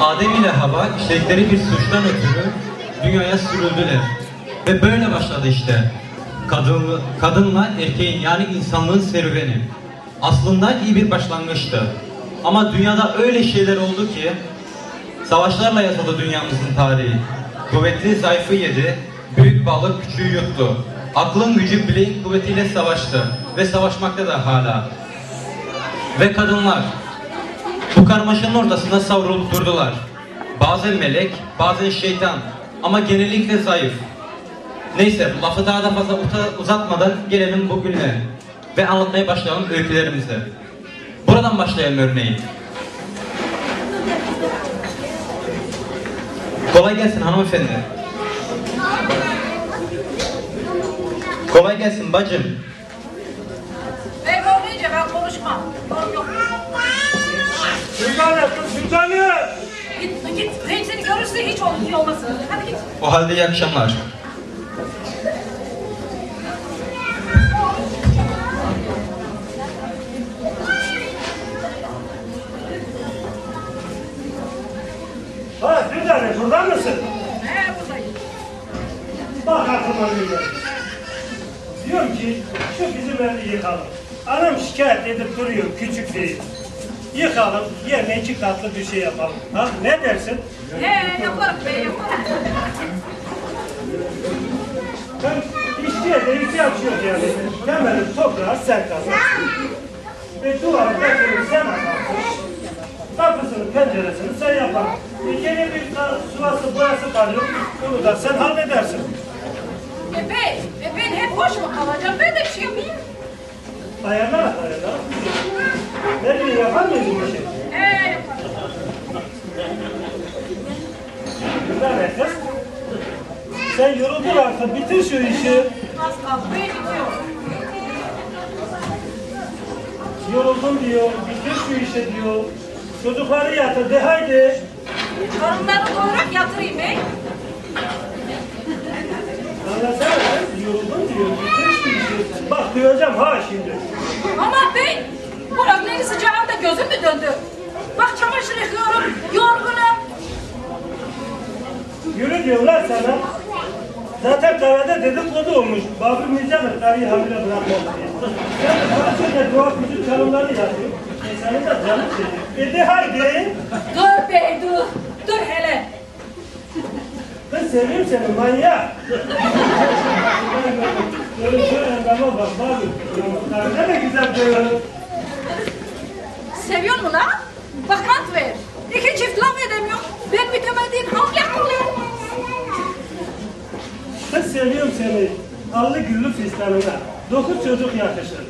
Adem ile Hava işledikleri bir suçtan ötürü dünyaya sürüldüler. Ve böyle başladı işte. Kadın, kadınla erkeğin yani insanlığın serüveni. Aslında iyi bir başlangıçtı. Ama dünyada öyle şeyler oldu ki savaşlarla yazıldı dünyamızın tarihi. Kuvvetli zayıfı yedi, büyük balık küçüğü yuttu. Aklın gücü bileğin kuvvetiyle savaştı ve savaşmakta da hala. Ve kadınlar bu karmaşanın ortasında savrulup durdular. Bazen melek, bazen şeytan ama genellikle zayıf. Neyse lafı daha da fazla uzatmadan gelelim bugüne ve anlatmaya başlayalım öykülerimizi. Buradan başlayalım örneğin. Kolay gelsin hanımefendi. Kolay gelsin bacım. Ben olmayınca ben konuşmam. Sultanım, sultanım! Git, git. Renk seni görürse hiç olur, iyi olmasın. Hadi git. O halde iyi akşamlar. Ha sultanım, burada mısın? He buradayım. Bak aklıma ne geldi. Diyorum ki, şu bizim evi yıkalım. Anam şikayet edip duruyor, küçük değil. Yıkalım, yerine iki katlı bir şey yapalım. Ha, ne dersin? He yaparım be yaparım. Ben işçiye de ihtiyaç yok yani. Temeli toprağı sen kazansın. Ve duvarı getirir sen atarsın. Kapısını, penceresini sen yaparsın. E gene bir sulası, boyası kalıyor. Onu da sen halledersin. E bey, e ben hep boş mu kalacağım? Ben de bir şey yapayım. Ayarla, ayarla. Ne bileyim yapar mıyız bu işi? He yaparım. Be kız. Sen yoruldun artık, bitir şu işi. Yoruldum diyor, bitir şu işi diyor. Çocukları yatır, de haydi. Karınları doyurak yatırayım bey. Anlasana yoruldum diyor, bitir şu işi. Bak duyacağım ha şimdi. Ama bey, bu öğlenin sıcağında gözüm mü döndü? Bak çamaşır yıkıyorum, yorgunum. Yürü diyorlar sana. Zaten kahvede dedikodu olmuş. Babür Mirza da karıyı hamile bırakmadı diye. Sen de karışınca dua küçük çalımları yapıyor. İnsanın da canı çekiyor. E de haydi. Dur bey dur. Dur hele. Kız seviyorum seni manyak. Böyle şöyle bana bak. Kahvede de güzel diyorum. Seviyor mu lan? Çok seviyorum seni. Allı güllü fistanına. Dokuz çocuk yakışır.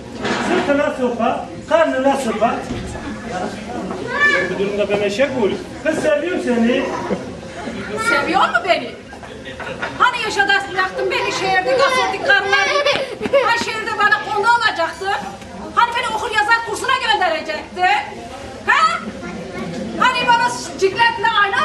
Sırtına sopa, karnına sopa. Bu durumda ben eşek mi olayım? Kız seviyorum seni. Seviyor mu beni? Hani yaşadasın bıraktın beni şehirde gösterdik karılar gibi. Ha şehirde bana konu olacaktı. Hani beni okul yazar kursuna gönderecekti. Ha? Hani bana cikletle ayna